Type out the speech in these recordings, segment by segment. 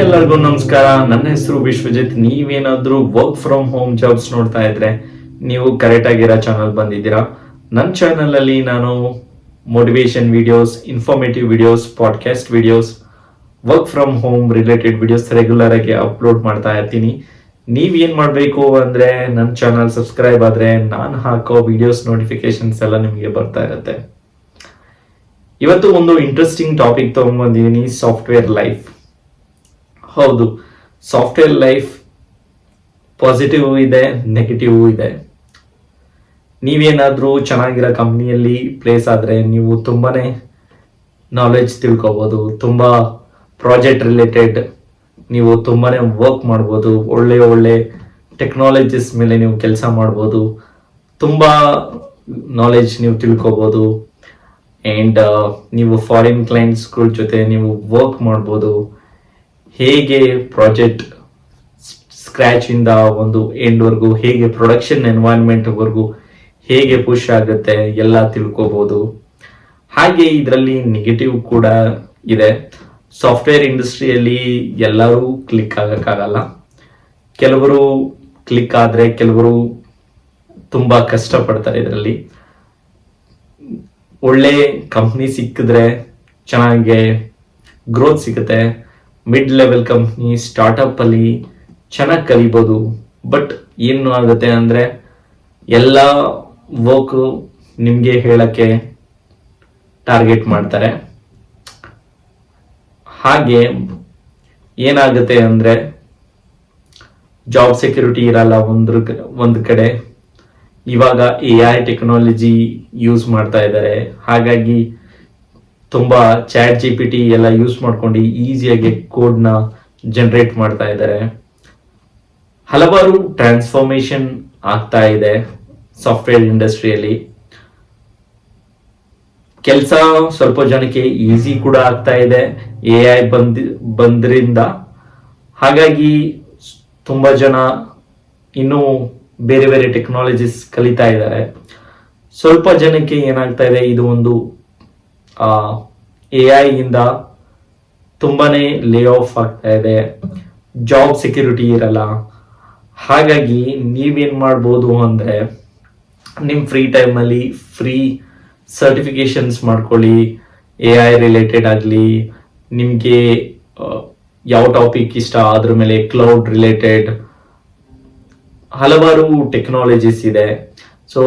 ಎಲ್ಲರಿಗೂ ನಮಸ್ಕಾರ. ನನ್ನ ಹೆಸರು ವಿಶ್ವಜಿತ್. ನೀವೇನಾದ್ರೂ ವರ್ಕ್ ಫ್ರಮ್ ಹೋಮ್ ಜಾಬ್ಸ್ ನೋಡ್ತಾ ಇದ್ರೆ ನೀವು ಕರೆಕ್ಟ್ ಆಗಿರೋ ಚಾನಲ್ ಬಂದಿದ್ದೀರಾ. ನನ್ನ ಚಾನಲ್ ಅಲ್ಲಿ ನಾನು motivation videos informative videos podcast videos work from home related videos regular ಆಗಿ ಅಪ್ಲೋಡ್ ಮಾಡ್ತಾ ಇರ್ತೀನಿ. ನೀವೇನ್ ಮಾಡಬೇಕು ಅಂದ್ರೆ ನನ್ನ ಚಾನಲ್ ಸಬ್ಸ್ಕ್ರೈಬ್ ಆದ್ರೆ ನಾನು ಹಾಕೋ ವಿಡಿಯೋಸ್ ನೋಟಿಫಿಕೇಶನ್ಸ್ ಎಲ್ಲ ನಿಮಗೆ ಬರ್ತಾ ಇರುತ್ತೆ. ಇವತ್ತು ಒಂದು ಇಂಟ್ರೆಸ್ಟಿಂಗ್ ಟಾಪಿಕ್ ತಗೊಂಡ್ಬಂದಿದ್ದೀನಿ ಸಾಫ್ಟ್ವೇರ್ ಲೈಫ್ ಹೌದು. ಸಾಫ್ಟ್ವೇರ್ ಲೈಫ್ ಪಾಸಿಟಿವ್ ಇದೆ ನೆಗೆಟಿವ್ ಇದೆ. ನೀವೇನಾದರೂ ಚೆನ್ನಾಗಿರೋ ಕಂಪ್ನಿಯಲ್ಲಿ ಪ್ಲೇಸ್ ಆದರೆ ನೀವು ತುಂಬಾನೇ ನಾಲೆಡ್ಜ್ ತಿಳ್ಕೊಬೋದು. ತುಂಬ ಪ್ರಾಜೆಕ್ಟ್ ರಿಲೇಟೆಡ್ ನೀವು ತುಂಬಾನೇ ವರ್ಕ್ ಮಾಡ್ಬೋದು. ಒಳ್ಳೆ ಒಳ್ಳೆ ಟೆಕ್ನಾಲಜೀಸ್ ಮೇಲೆ ನೀವು ಕೆಲಸ ಮಾಡ್ಬೋದು. ತುಂಬ ನಾಲೆಡ್ಜ್ ನೀವು ತಿಳ್ಕೊಬೋದು. ಆ್ಯಂಡ್ ನೀವು ಫಾರಿನ್ ಕ್ಲೈಂಟ್ಸ್ಗಳ ಜೊತೆ ನೀವು ವರ್ಕ್ ಮಾಡ್ಬೋದು. ಹೇಗೆ ಪ್ರಾಜೆಕ್ಟ್ ಸ್ಕ್ರ್ಯಾಚ್ ಇಂದ ಒಂದು ಎಂಡ್ ವರ್ಗು, ಹೇಗೆ ಪ್ರೊಡಕ್ಷನ್ ಎನ್ವೈರನ್ಮೆಂಟ್ ವರ್ಗು, ಹೇಗೆ ಪುಷ್ ಆಗುತ್ತೆ ಎಲ್ಲ ತಿಳ್ಕೋಬಹುದು ಹಾಗೆ ಇದರಲ್ಲಿ ನೆಗೆಟಿವ್ ಕೂಡ ಇದೆ. ಸಾಫ್ಟ್ವೇರ್ ಇಂಡಸ್ಟ್ರಿಯಲ್ಲಿ ಎಲ್ಲರೂ ಕ್ಲಿಕ್ ಆಗಕ್ಕಾಗಲ್ಲ. ಕೆಲವರು ಕ್ಲಿಕ್ ಆದ್ರೆ ಕೆಲವರು ತುಂಬಾ ಕಷ್ಟಪಡ್ತಾರೆ ಇದರಲ್ಲಿ. ಒಳ್ಳೆ ಕಂಪ್ನಿ ಸಿಕ್ಕಿದ್ರೆ ಚೆನ್ನಾಗಿ ಗ್ರೋತ್ ಸಿಗುತ್ತೆ. ಮಿಡ್ ಲೆವೆಲ್ ಕಂಪ್ನಿ ಸ್ಟಾರ್ಟಪ್ ಅಲ್ಲಿ ಚೆನ್ನಾಗಿ ಕಲಿಬೋದು. ಬಟ್ ಏನು ಆಗುತ್ತೆ ಅಂದ್ರೆ, ಎಲ್ಲ ವರ್ಕ್ ನಿಮಗೆ ಹೇಳಕ್ಕೆ ಟಾರ್ಗೆಟ್ ಮಾಡ್ತಾರೆ. ಹಾಗೆ ಏನಾಗುತ್ತೆ ಅಂದ್ರೆ ಜಾಬ್ ಸೆಕ್ಯೂರಿಟಿ ಇರಲ್ಲ ಒಂದ್ರ ಒಂದು ಕಡೆ. ಇವಾಗ ಎ ಐ ಟೆಕ್ನಾಲಜಿ ಯೂಸ್ ಮಾಡ್ತಾ ಇದ್ದಾರೆ. ಹಾಗಾಗಿ ತುಂಬಾ ಚಾಟ್ ಜಿ ಪಿ ಟಿ ಎಲ್ಲ ಯೂಸ್ ಮಾಡ್ಕೊಂಡು ಈಸಿಯಾಗಿ ಕೋಡ್ನ ಜನರೇಟ್ ಮಾಡ್ತಾ ಇದ್ದಾರೆ. ಹಲವಾರು ಟ್ರಾನ್ಸ್ಫಾರ್ಮೇಶನ್ ಆಗ್ತಾ ಇದೆ ಸಾಫ್ಟ್ವೇರ್ ಇಂಡಸ್ಟ್ರಿಯಲ್ಲಿ ಕೆಲಸ ಸ್ವಲ್ಪ ಜನಕ್ಕೆ ಈಸಿ ಕೂಡ ಆಗ್ತಾ ಇದೆ. ಎ ಐ ಬಂದ್, ಬಂದ್ರಿಂದ. ಹಾಗಾಗಿ ತುಂಬಾ ಜನ ಇನ್ನೂ ಬೇರೆ ಬೇರೆ ಟೆಕ್ನಾಲಜೀಸ್ ಕಲಿತಾ ಇದ್ದಾರೆ. ಸ್ವಲ್ಪ ಜನಕ್ಕೆ ಏನಾಗ್ತಾ ಇದೆ, ಇದು ಒಂದು ಎ ಐ ಇಂದ ತುಂಬಾನೇ ಲೇ ಆಫ್ ಆಗ್ತಾ ಇದೆ. ಜಾಬ್ ಸೆಕ್ಯೂರಿಟಿ ಇರಲ್ಲ. ಹಾಗಾಗಿ ನೀವೇನ್ ಮಾಡ್ಬೋದು ಅಂದ್ರೆ ನಿಮ್ ಫ್ರೀ ಟೈಮಲ್ಲಿ ಫ್ರೀ ಸರ್ಟಿಫಿಕೇಶನ್ಸ್ ಮಾಡ್ಕೊಳ್ಳಿ. ಎ ಐ ರಿಲೇಟೆಡ್ ಆಗಲಿ, ನಿಮಗೆ ಯಾವ ಟಾಪಿಕ್ ಇಷ್ಟ ಅದ್ರ ಮೇಲೆ ಕ್ಲೌಡ್ ರಿಲೇಟೆಡ್ ಹಲವಾರು ಟೆಕ್ನಾಲಜೀಸ್ ಇದೆ. ಸೊ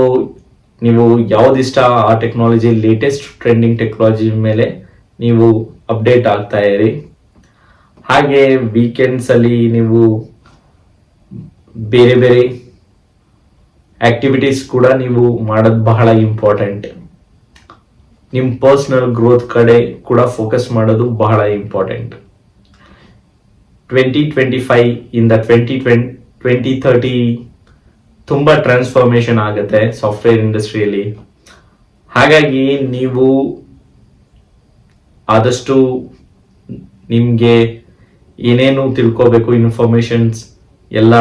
ನೀವು ಯಾವ್ದಿಷ್ಟ ಆ ಟೆಕ್ನಾಲಜಿ ಲೇಟೆಸ್ಟ್ ಟ್ರೆಂಡಿಂಗ್ ಟೆಕ್ನಾಲಜಿ ಮೇಲೆ ನೀವು ಅಪ್ಡೇಟ್ ಆಗ್ತಾ ಇರಿ. ಹಾಗೆ ವೀಕೆಂಡ್ಸ್ ಅಲ್ಲಿ ನೀವು ಬೇರೆ ಬೇರೆ ಆಕ್ಟಿವಿಟೀಸ್ ಕೂಡ ನೀವು ಮಾಡೋದು ಬಹಳ ಇಂಪಾರ್ಟೆಂಟ್ ನಿಮ್ಮ ಪರ್ಸನಲ್ ಗ್ರೋತ್ ಕಡೆ ಕೂಡ ಫೋಕಸ್ ಮಾಡೋದು ಬಹಳ ಇಂಪಾರ್ಟೆಂಟ್ ಟ್ವೆಂಟಿ ಟ್ವೆಂಟಿ ಫೈವ್ ಇಂದ ಟ್ವೆಂಟಿ ಟ್ವೆಂಟಿ ಟ್ವೆಂಟಿ ತರ್ಟಿ ತುಂಬ ಟ್ರಾನ್ಸ್ಫಾರ್ಮೇಶನ್ ಆಗುತ್ತೆ ಸಾಫ್ಟ್ವೇರ್ ಇಂಡಸ್ಟ್ರಿಯಲ್ಲಿ ಹಾಗಾಗಿ ನೀವು ಆದಷ್ಟು ನಿಮಗೆ ಏನೇನು ತಿಳ್ಕೋಬೇಕು ಇನ್ಫಾರ್ಮೇಷನ್ಸ್ ಎಲ್ಲ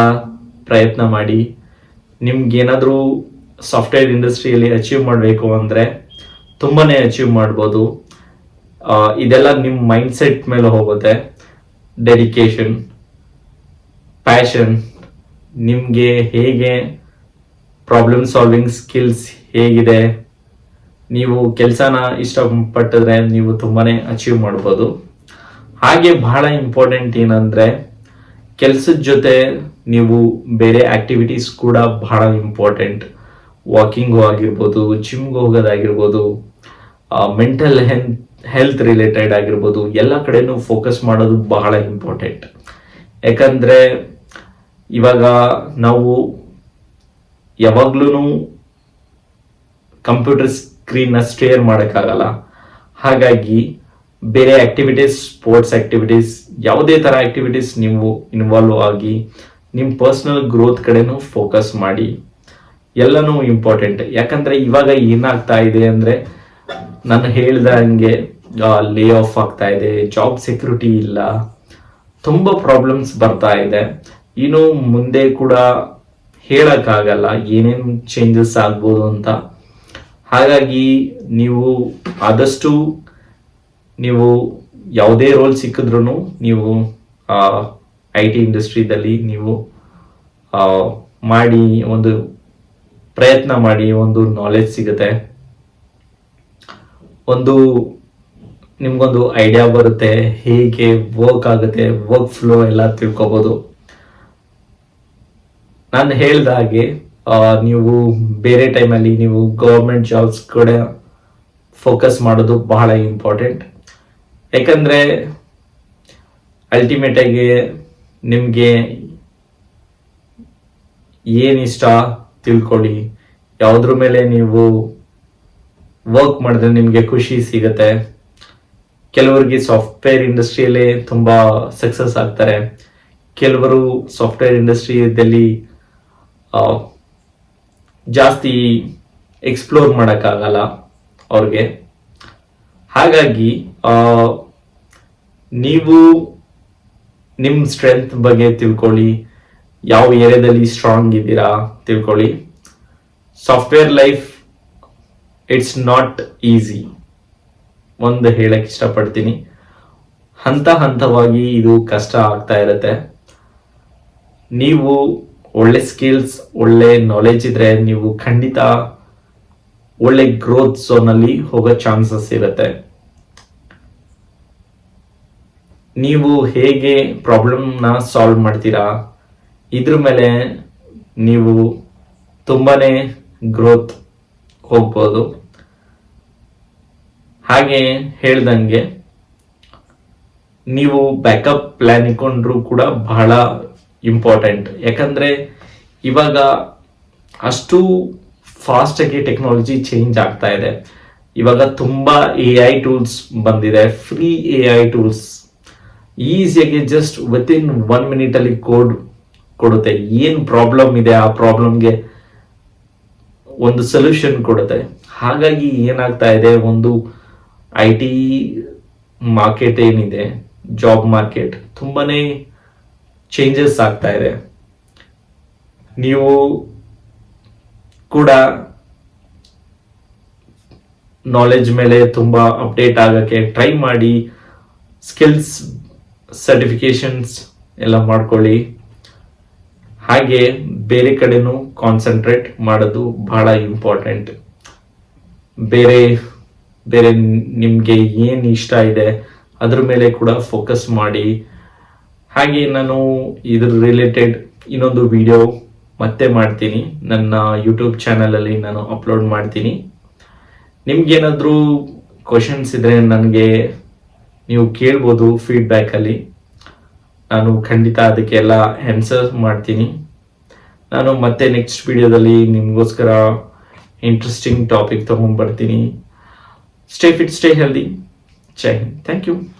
ಪ್ರಯತ್ನ ಮಾಡಿ. ನಿಮ್ಗೇನಾದರೂ ಸಾಫ್ಟ್ವೇರ್ ಇಂಡಸ್ಟ್ರಿಯಲ್ಲಿ ಅಚೀವ್ ಮಾಡಬೇಕು ಅಂದರೆ ತುಂಬಾ ಅಚೀವ್ ಮಾಡ್ಬೋದು. ಇದೆಲ್ಲ ನಿಮ್ಮ ಮೈಂಡ್ ಸೆಟ್ ಮೇಲೆ ಹೋಗುತ್ತೆ. ಡೆಡಿಕೇಶನ್ ಪ್ಯಾಷನ್ ನಿಮಗೆ ಹೇಗೆ ಪ್ರಾಬ್ಲಮ್ ಸಾಲ್ವಿಂಗ್ ಸ್ಕಿಲ್ಸ್ ಹೇಗಿದೆ? ನೀವು ಕೆಲಸನ ಇಷ್ಟಪಟ್ಟಿದ್ರೆ ನೀವು ತುಂಬಾನೇ ಅಚೀವ್ ಮಾಡ್ಬೋದು. ಹಾಗೆ ಬಹಳ ಇಂಪಾರ್ಟೆಂಟ್ ಏನಂದ್ರೆ, ಕೆಲಸದ ಜೊತೆ ನೀವು ಬೇರೆ ಆಕ್ಟಿವಿಟೀಸ್ ಕೂಡ ಬಹಳ ಇಂಪಾರ್ಟೆಂಟ್ ವಾಕಿಂಗ್ ಆಗಿರ್ಬೋದು ಜಿಮ್ಗೆ ಹೋಗೋದಾಗಿರ್ಬೋದು ಮೆಂಟಲ್ ಹೆಲ್ತ್ ಹೆಲ್ತ್ ರಿಲೇಟೆಡ್ ಆಗಿರ್ಬೋದು, ಎಲ್ಲ ಕಡೆನೂ ಫೋಕಸ್ ಮಾಡೋದು ಬಹಳ ಇಂಪಾರ್ಟೆಂಟ್ ಯಾಕಂದ್ರೆ, ಇವಾಗ ನಾವು ಯಾವಾಗ್ಲೂ ಕಂಪ್ಯೂಟರ್ ಸ್ಕ್ರೀನ್ ಸ್ಟೇರ್ ಮಾಡೋಕ್ಕಾಗಲ್ಲ. ಹಾಗಾಗಿ ಬೇರೆ ಆಕ್ಟಿವಿಟೀಸ್ ಸ್ಪೋರ್ಟ್ಸ್ ಆಕ್ಟಿವಿಟೀಸ್ ಯಾವುದೇ ತರ ಆಕ್ಟಿವಿಟೀಸ್ ನೀವು ಇನ್ವಾಲ್ವ್ ಆಗಿ ನಿಮ್ಮ ಪರ್ಸನಲ್ ಗ್ರೋತ್ ಕಡೆನೂ ಫೋಕಸ್ ಮಾಡಿ. ಎಲ್ಲನೂ ಇಂಪಾರ್ಟೆಂಟ್ ಯಾಕಂದ್ರೆ ಇವಾಗ ಏನಾಗ್ತಾ ಇದೆ ಅಂದ್ರೆ ನಾನು ಹೇಳಿದ ಹಂಗೆ ಲೇ ಆಫ್ ಆಗ್ತಾ ಇದೆ ಜಾಬ್ ಸೆಕ್ಯೂರಿಟಿ ಇಲ್ಲ, ತುಂಬಾ ಪ್ರಾಬ್ಲಮ್ಸ್ ಬರ್ತಾ ಇದೆ. ಇನ್ನು ಮುಂದೆ ಕೂಡ ಹೇಳಕ್ಕಾಗಲ್ಲ, ಏನೇನು ಚೇಂಜಸ್ ಆಗ್ಬೋದು ಅಂತ. ಹಾಗಾಗಿ ನೀವು ಆದಷ್ಟು ನೀವು ಯಾವುದೇ ರೋಲ್ ಸಿಕ್ಕಿದ್ರು ನೀವು ಐ ಟಿ ಇಂಡಸ್ಟ್ರಿದಲ್ಲಿ ನೀವು ಮಾಡಿ ಒಂದು ಪ್ರಯತ್ನ ಮಾಡಿ, ಒಂದು ನಾಲೆಜ್ ಸಿಗುತ್ತೆ. ಒಂದು ನಿಮ್ಗೊಂದು ಐಡಿಯಾ ಬರುತ್ತೆ, ಹೇಗೆ ವರ್ಕ್ ಆಗುತ್ತೆ ವರ್ಕ್ ಫ್ಲೋ ಎಲ್ಲ ತಿಳ್ಕೊಬೋದು. ನಾನು ಹೇಳ್ದ ಹಾಗೆ ನೀವು ಬೇರೆ ಟೈಮಲ್ಲಿ ನೀವು ಗೌರ್ಮೆಂಟ್ ಜಾಬ್ಸ್ ಕೂಡ ಫೋಕಸ್ ಮಾಡೋದು ಬಹಳ ಇಂಪಾರ್ಟೆಂಟ್ ಯಾಕಂದರೆ ಅಲ್ಟಿಮೇಟಾಗಿ ನಿಮಗೆ ಏನಿಷ್ಟ ತಿಳ್ಕೊಳ್ಳಿ. ಯಾವುದ್ರ ಮೇಲೆ ನೀವು ವರ್ಕ್ ಮಾಡಿದ್ರೆ ನಿಮಗೆ ಖುಷಿ ಸಿಗುತ್ತೆ. ಕೆಲವರಿಗೆ ಸಾಫ್ಟ್ವೇರ್ ಇಂಡಸ್ಟ್ರಿಯಲ್ಲೇ ತುಂಬ ಸಕ್ಸಸ್ ಆಗ್ತಾರೆ. ಕೆಲವರು ಸಾಫ್ಟ್ವೇರ್ ಇಂಡಸ್ಟ್ರಿಯಲ್ಲಿ ಜಾಸ್ತಿ ಎಕ್ಸ್ಪ್ಲೋರ್ ಮಾಡೋಕ್ಕಾಗಲ್ಲ ಅವ್ರಿಗೆ. ಹಾಗಾಗಿ ನೀವು ನಿಮ್ಮ ಸ್ಟ್ರೆಂತ್ ಬಗ್ಗೆ ತಿಳ್ಕೊಳ್ಳಿ, ಯಾವ ಏರಿಯಾದಲ್ಲಿ ಸ್ಟ್ರಾಂಗ್ ಇದ್ದೀರಾ ತಿಳ್ಕೊಳ್ಳಿ. Software life it's not easy ಒಂದು ಹೇಳಕ್ಕೆ ಇಷ್ಟಪಡ್ತೀನಿ. ಹಂತ ಹಂತವಾಗಿ ಇದು ಕಷ್ಟ ಆಗ್ತಾ ಇರುತ್ತೆ. ನೀವು ಒಳ್ಳೆ ಸ್ಕಿಲ್ಸ್ ಒಳ್ಳೆ ನಾಲೆಜ್ ಇದ್ರೆ ನೀವು ಖಂಡಿತ ಒಳ್ಳೆ ಗ್ರೋತ್ ಝೋನಲ್ಲಿ ಹೋಗೋ ಚಾನ್ಸಸ್ ಇರುತ್ತೆ. ನೀವು ಹೇಗೆ ಪ್ರಾಬ್ಲಮ್ನ ಸಾಲ್ವ್ ಮಾಡ್ತೀರಾ? ಇದ್ರ ಮೇಲೆ ನೀವು ತುಂಬಾನೇ ಗ್ರೋತ್ ಹೋಗ್ಬೋದು. ಹಾಗೆ ಹೇಳ್ದಂಗೆ ನೀವು ಬ್ಯಾಕಪ್ ಪ್ಲಾನ್ ಇಟ್ಕೊಂಡ್ರೂ ಕೂಡ ಬಹಳ ಇಂಪಾರ್ಟೆಂಟ್ ಯಾಕಂದ್ರೆ ಇವಾಗ ಅಷ್ಟು ಫಾಸ್ಟ್ ಆಗಿ ಟೆಕ್ನಾಲಜಿ ಚೇಂಜ್ ಆಗ್ತಾ ಇದೆ. ಇವಾಗ ತುಂಬಾ ಎ ಐ ಟೂಲ್ಸ್ ಬಂದಿದೆ. ಫ್ರೀ ಎ ಐ ಟೂಲ್ಸ್ ಈಸಿಯಾಗಿ ಜಸ್ಟ್ ವಿತ್ ಇನ್ ಒನ್ ಮಿನಿಟಲ್ಲಿ ಕೋಡ್ ಕೊಡುತ್ತೆ. ಏನು ಪ್ರಾಬ್ಲಮ್ ಇದೆ? ಆ ಪ್ರಾಬ್ಲಮ್ಗೆ ಒಂದು ಸೊಲ್ಯೂಷನ್ ಕೊಡುತ್ತೆ. ಹಾಗಾಗಿ ಏನಾಗ್ತಾ ಇದೆ? ಒಂದು ಐ ಟಿ ಮಾರ್ಕೆಟ್ ಏನಿದೆ? ಜಾಬ್ ಮಾರ್ಕೆಟ್ ತುಂಬಾನೇ ಚೇಂಜಸ್ ಆಗ್ತಾ ಇದೆ. ನೀವು ಕೂಡ ನಾಲೆಜ್ ಮೇಲೆ ತುಂಬಾ ಅಪ್ಡೇಟ್ ಆಗಕ್ಕೆ ಟ್ರೈ ಮಾಡಿ ಸ್ಕಿಲ್ಸ್ ಸರ್ಟಿಫಿಕೇಶನ್ಸ್ ಎಲ್ಲ ಮಾಡ್ಕೊಳ್ಳಿ. ಹಾಗೆ ಬೇರೆ ಕಡೆನೂ ಕಾನ್ಸಂಟ್ರೇಟ್ ಮಾಡೋದು ಬಹಳ ಇಂಪಾರ್ಟೆಂಟ್ ಬೇರೆ ಬೇರೆ ನಿಮಗೆ ಏನು ಇಷ್ಟ ಇದೆ, ಅದ್ರ ಮೇಲೆ ಕೂಡ ಫೋಕಸ್ ಮಾಡಿ. ಹಾಗೆ ನಾನು ಇದ್ರ ರಿಲೇಟೆಡ್ ಇನ್ನೊಂದು ವಿಡಿಯೋ ಮತ್ತೆ ಮಾಡ್ತೀನಿ. ನನ್ನ ಯೂಟ್ಯೂಬ್ ಚಾನಲಲ್ಲಿ ನಾನು ಅಪ್ಲೋಡ್ ಮಾಡ್ತೀನಿ. ನಿಮ್ಗೇನಾದರೂ ಕ್ವಶನ್ಸ್ ಇದ್ರೆ ನನಗೆ ನೀವು ಕೇಳ್ಬೋದು ಫೀಡ್ಬ್ಯಾಕಲ್ಲಿ ನಾನು ಖಂಡಿತ ಅದಕ್ಕೆಲ್ಲ ಆನ್ಸರ್ ಮಾಡ್ತೀನಿ. ನಾನು ಮತ್ತೆ ನೆಕ್ಸ್ಟ್ ವಿಡಿಯೋದಲ್ಲಿ ನಿಮಗೋಸ್ಕರ interesting topic ತೊಗೊಂಡ್ಬರ್ತೀನಿ. Stay fit stay healthy chain thank you